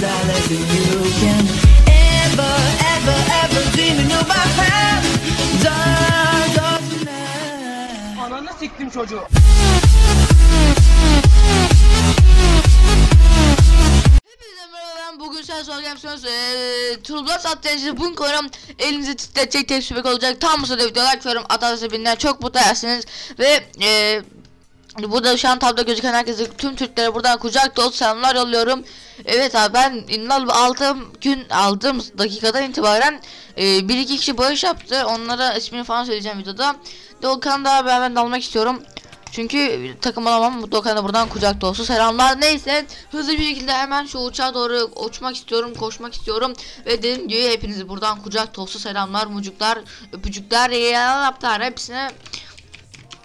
dollars and you can ever, ever, bugün sen soracağım eee Turbo Strateji bugün konum elinizi titretecek süpek olacak. Tam bu sırada video like veriyorum atarsa binden çok mutlu edersiniz. Ve eee Burada şu an tabloda gözüken herkese tüm Türklere buradan kucak dolu selamlar yolluyorum. Evet abi ben inanıl aldığım gün aldığım dakikadan itibaren e, bir iki kişi bağış yaptı. Onlara ismini falan söyleyeceğim videoda. Doğukan'ı da beraber almak istiyorum. Çünkü takım alamam. Doğukan'a buradan kucak dolusu selamlar. Neyse hızlı bir şekilde hemen şu uçağa doğru uçmak istiyorum. Koşmak istiyorum. Ve dediğim gibi hepinizi buradan kucak dolusu selamlar. Mucuklar, öpücükler, yaptılar hepsine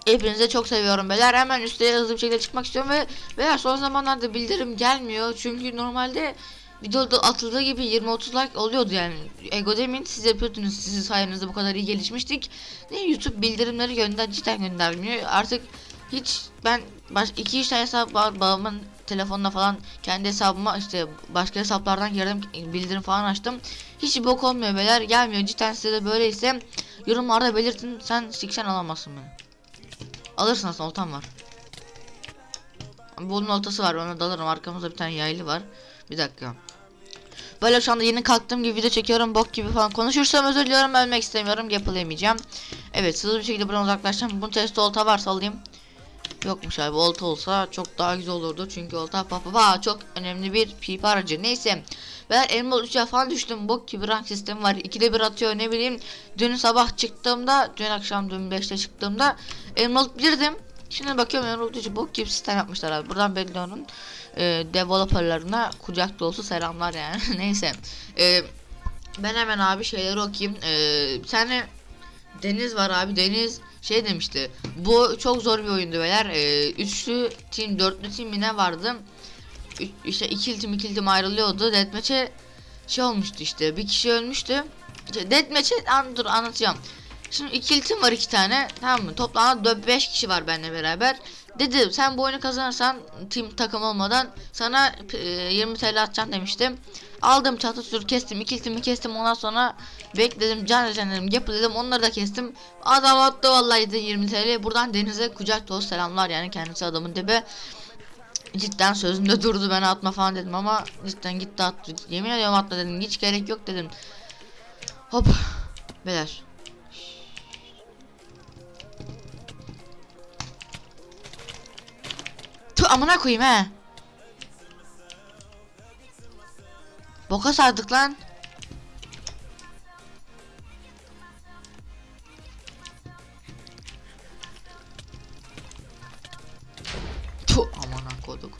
Hepinize çok seviyorum beyler. Hemen üsteye hızlı bir şekilde çıkmak istiyorum ve beyler son zamanlarda bildirim gelmiyor. Çünkü normalde videoda atıldığı gibi 20-30 like oluyordu yani. Ego demin siz yapıyordunuz. Sizin sayenizde bu kadar iyi gelişmiştik. Ne YouTube bildirimleri gönder cidden göndermiyor. Artık hiç ben baş, iki üç tane hesap var babamın telefonuna falan kendi hesabıma işte başka hesaplardan girdim bildirim falan açtım. Hiç bok olmuyor beyler gelmiyor cidden size de böyleyse yorumlarda belirtin sen siksen alamazsın beni. Alırsın aslında oltam var. Bunun oltası var ona dalarım arkamızda bir tane yaylı var. Bir dakika. Böyle şu anda yeni kalktığım gibi video çekiyorum bok gibi falan konuşursam özür diliyorum ölmek istemiyorum yapılamayacağım. Evet hızlı bir şekilde buradan uzaklaşacağım. Bunun testi olta varsa alayım. Yokmuş abi olta olsa çok daha güzel olurdu. Çünkü olta pa pa pa çok önemli bir pipi aracı. Neyse ben elma 3'e falan düştüm. Bok gibi rank sistemi var. 2'de bir atıyor ne bileyim. Dün sabah çıktığımda dün akşam dün 5'te çıktığımda elma bilirdim şimdi bakıyorum elma 3'ü bok gibi sistem yapmışlar abi. Buradan belli onun e, developerlarına kucak dolusu selamlar yani. Neyse e, ben hemen abi şeyleri okuyayım. E, bir tane Deniz var abi Deniz şey demişti. Bu çok zor bir oyundu beyler. Ee, üçlü team, dörtlü team mi ne vardı? Üç, işte ikili team ikili team ayrılıyordu. Deathmatch'e şey olmuştu işte. Bir kişi ölmüştü. İşte Deathmatch'e an, dur anlatacağım. Şimdi ikili team var iki tane. Tamam mı? Toplamda 5 kişi var benimle beraber. Dedi sen bu oyunu kazanırsan team takım olmadan sana e, 20 TL atacağım demiştim. Aldım çatı kestim ikiltimi kestim ondan sonra bekledim can dedim yapı dedim onları da kestim. Adam attı vallahi 20 TL buradan denize kucak dolu selamlar yani kendisi adamın dibe. Cidden sözünde durdu ben atma falan dedim ama cidden gitti attı. Yemin ediyorum atma dedim hiç gerek yok dedim. Hop. Beyler. Amına koyayım he. Boka sardık lan. Tu amına koyduk.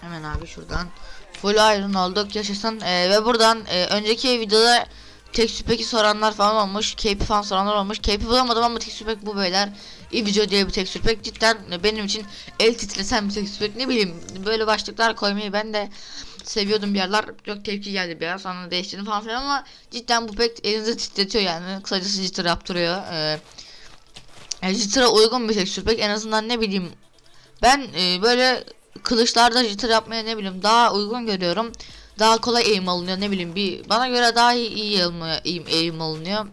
Hemen abi şuradan full iron olduk yaşasın ee, ve buradan e, önceki videoda tek süpeki soranlar falan olmuş. KP falan soranlar olmuş. KP bulamadım ama tek süpek bu beyler. İbico diye bir tek süpek cidden benim için el titresen bir tek süpek ne bileyim böyle başlıklar koymayı ben de seviyordum bir yerler çok tepki geldi biraz sonra değiştirdim falan filan ama cidden bu pek elinizi titretiyor yani kısacası jitter yaptırıyor ee, yani uygun bir tek süpek en azından ne bileyim ben e, böyle kılıçlarda jitter yapmaya ne bileyim daha uygun görüyorum daha kolay aim alınıyor ne bileyim bir bana göre daha iyi, aim, aim, aim alınıyor.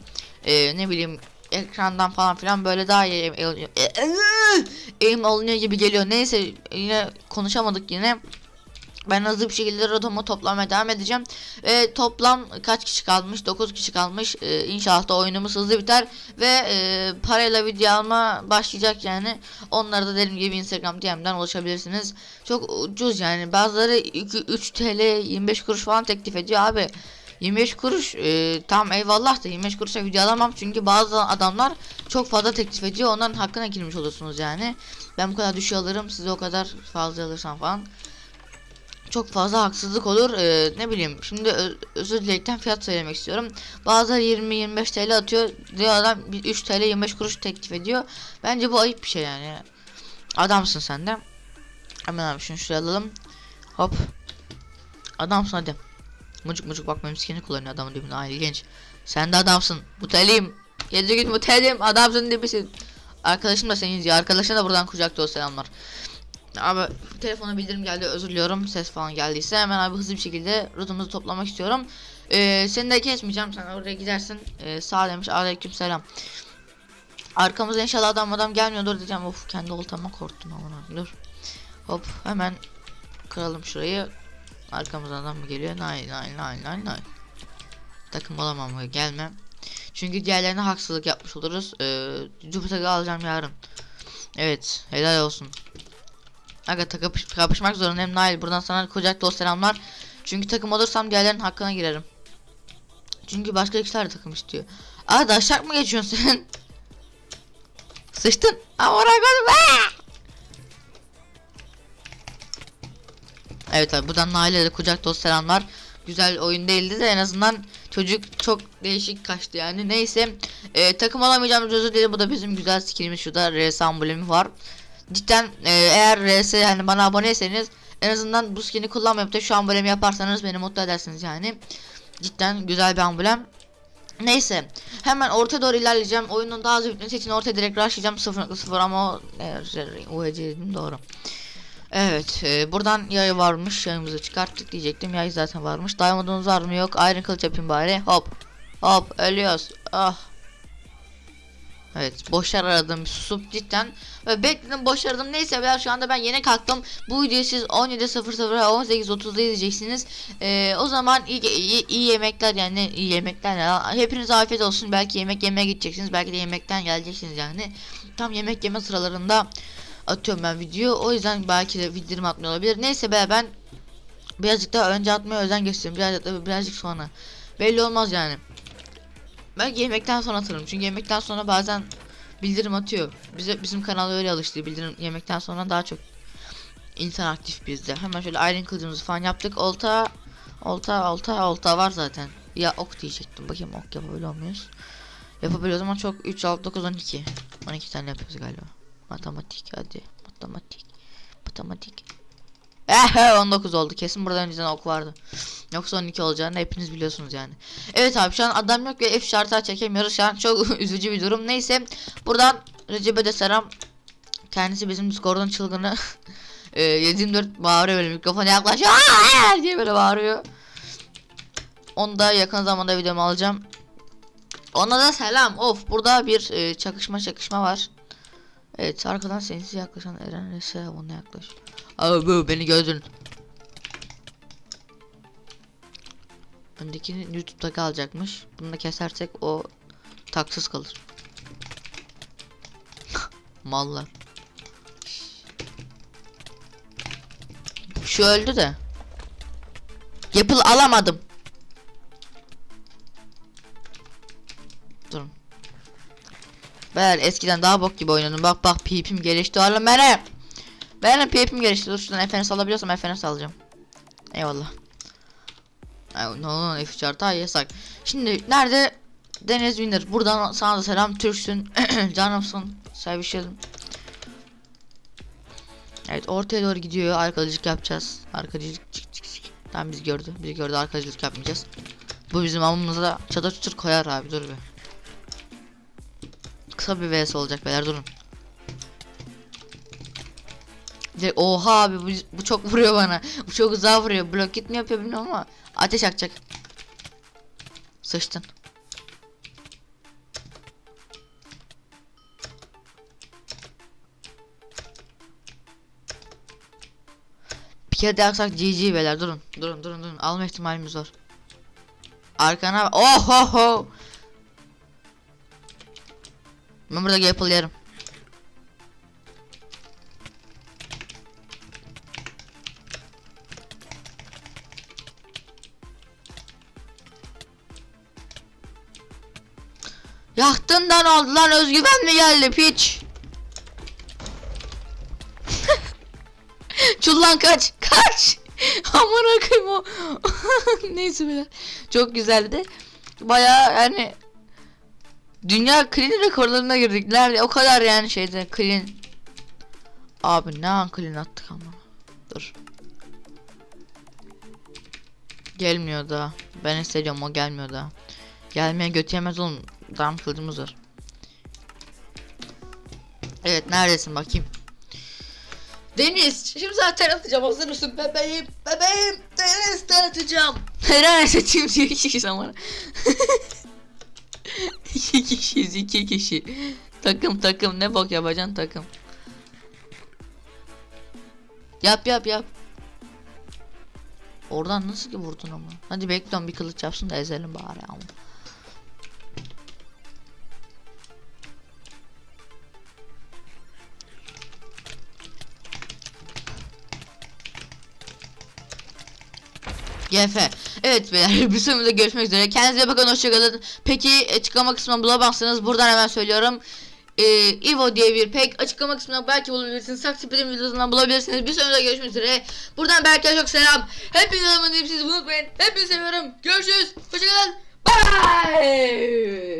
Ee, ne bileyim ekrandan falan filan böyle daha iyi aim alınıyor aim alınıyor gibi geliyor. Neyse yine konuşamadık yine ben hızlı bir şekilde rotomu toplamaya devam edeceğim. Ve toplam kaç kişi kalmış? 9 kişi kalmış. Ee, inşallah da oyunumuz hızlı biter. Ve e, parayla video alma başlayacak yani. Onları da dediğim gibi Instagram DM'den ulaşabilirsiniz. Çok ucuz yani. Bazıları 2, 3 TL 25 kuruş falan teklif ediyor abi. 25 kuruş e, tam eyvallah da 25 kuruşa video alamam çünkü bazı adamlar çok fazla teklif ediyor onların hakkına girmiş olursunuz yani ben bu kadar düşüyor alırım siz o kadar fazla alırsam falan çok fazla haksızlık olur. Ee, ne bileyim şimdi öz özür dilekten fiyat söylemek istiyorum. Bazıları 20-25 TL atıyor. Diyor adam 3 TL 25 kuruş teklif ediyor. Bence bu ayıp bir şey yani. Adamsın sen de. Hemen abi şunu şuraya alalım. Hop. Adamsın hadi. Mucuk mucuk bak benim skin'i kullanıyor adamın dibine. Ay genç. Sen de adamsın. Mutelim. 7 gün mutelim. Adamsın dibisin. Arkadaşım da seni izliyor. Arkadaşına da buradan kucak dolu selamlar. Abi telefona bildirim geldi özür diliyorum ses falan geldiyse hemen abi hızlı bir şekilde rootumuzu toplamak istiyorum. Ee, seni de kesmeyeceğim sen oraya gidersin. Ee, sağ demiş aleyküm selam. Arkamıza inşallah adam adam gelmiyordur diyeceğim. Of kendi oltama korktum aman dur. Hop hemen kıralım şurayı. Arkamızdan adam mı geliyor? Nay nay nay nay nay. Takım olamam gelmem. Çünkü diğerlerine haksızlık yapmış oluruz. Ee, Jupiter'ı alacağım yarın. Evet helal olsun. Aga takapış, kapışmak zorundayım Nail. Buradan sana kucak dolu selamlar. Çünkü takım olursam diğerlerinin hakkına girerim. Çünkü başka kişiler de takım istiyor. Aa daşak mı geçiyorsun sen? Sıçtın. Ama oraya! Evet abi buradan Nail'e de kucak dolu selamlar. Güzel oyun değildi de en azından çocuk çok değişik kaçtı yani. Neyse e, takım alamayacağım özür dilerim. Bu da bizim güzel skinimiz şurada RS amblemi var. Cidden e, eğer RS yani bana aboneyseniz en azından bu skin'i kullanmayıp da şu amblemi yaparsanız beni mutlu edersiniz yani. Cidden güzel bir amblem. Neyse hemen orta doğru ilerleyeceğim. Oyunun daha hızlı bitmesi için ortaya direkt rushlayacağım 0.0 ama o e, UHC dedim doğru. Evet e, buradan yay varmış yayımızı çıkarttık diyecektim yay zaten varmış diamond'unuz var mı yok iron kılıç yapayım bari hop hop ölüyoruz ah Evet boşver aradım susup cidden bekledim boş aradım neyse beyler şu anda ben yeni kalktım. Bu videoyu siz 17.00 18.30'da izleyeceksiniz. Ee, o zaman iyi, iyi, iyi yemekler yani iyi yemekler ya. Hepinize afiyet olsun. Belki yemek yemeye gideceksiniz belki de yemekten geleceksiniz yani. Tam yemek yeme sıralarında atıyorum ben video o yüzden belki de videomu atmıyor olabilir. Neyse be ben birazcık daha önce atmaya özen gösteriyorum. Birazcık da birazcık sonra. Belli olmaz yani. Belki yemekten sonra atarım. Çünkü yemekten sonra bazen bildirim atıyor. Bize bizim kanal öyle alıştı. Bildirim yemekten sonra daha çok insan aktif bizde. Hemen şöyle iron kılıcımızı falan yaptık. Olta olta olta olta var zaten. Ya ok diyecektim. Bakayım ok yapabiliyor muyuz? Yapabiliyoruz ama çok 3 6 9 12. 12 tane yapıyoruz galiba. Matematik hadi. Matematik. Matematik. Eh 19 oldu. Kesin burada önceden ok vardı. Yoksa 12 olacağını hepiniz biliyorsunuz yani. Evet abi şu an adam yok ve F şartı çekemiyoruz. Şu an çok üzücü bir durum. Neyse buradan Recep'e de selam. Kendisi bizim Discord'un çılgını. e, 724 bağırıyor böyle mikrofona yaklaşıyor. Aa! diye böyle bağırıyor. Onu da yakın zamanda videomu alacağım. Ona da selam. Of burada bir e, çakışma çakışma var. Evet arkadan sensiz yaklaşan Eren Rese ona yaklaş. Abi beni gördün. Öndekini YouTube'da kalacakmış. Bunu da kesersek o taksız kalır. Mallar. Şu öldü de. Yapıl alamadım. Durun. Ben eskiden daha bok gibi oynadım. Bak bak pipim gelişti oğlum benim. Benim pipim gelişti. Dur şuradan FNS alabiliyorsam FNS alacağım. Eyvallah. Ay, ne olur F3 artı yasak. Şimdi nerede Deniz Winner? Buradan sana da selam Türksün. Canımsın. Sevişelim. Evet ortaya doğru gidiyor. Arkadaşlık yapacağız. Arkadaşlık çık çık çık. Tamam biz gördü. Bizi gördü arkadaşlık yapmayacağız. Bu bizim amımıza çadır çutur koyar abi dur be. Kısa bir vs olacak beyler durun. Direkt, oha abi bu, bu çok vuruyor bana. Bu çok uzağa vuruyor. Blok mi yapıyor bilmiyorum ama ateş yakacak. Sıçtın. Bir kere de yaksak GG beyler durun. Durun durun durun. Alma ihtimalimiz var. Arkana oh oh. Ben burada Gapple yerim. Yaktından lan özgüven mi geldi piç? Çullan kaç kaç. Aman akıyım o. Neyse bile. Çok güzeldi. Baya yani Dünya clean rekorlarına girdik. Nerede o kadar yani şeyde clean. Abi ne an clean attık ama. Dur. Gelmiyor da. Ben hissediyorum o gelmiyor da. Gelmeye götüremez oğlum. Dam kılıcımız var. Evet neredesin bakayım. Deniz şimdi zaten atacağım. Hazır mısın? Bebeğim bebeğim Deniz tanıtacağım Helal seçim iki kişi zaman İki kişiyiz iki kişi. Takım takım. Ne bok yapacaksın? Takım. Yap yap yap. Oradan nasıl ki vurdun ama? Hadi bekliyorum bir kılıç yapsın da ezelim bari ama GF. Evet beyler bir sonunda görüşmek üzere. Kendinize bakın hoşçakalın. Peki açıklama kısmına bulamazsınız. Buradan hemen söylüyorum. Ee, Evo diye bir pek açıklama kısmına belki bulabilirsiniz. Saksipid'in videosundan bulabilirsiniz. Bir sonunda görüşmek üzere. Buradan Berkay çok selam. Hepinize abone değilsiniz unutmayın. Hepinizi seviyorum. Görüşürüz. Hoşçakalın. Bye.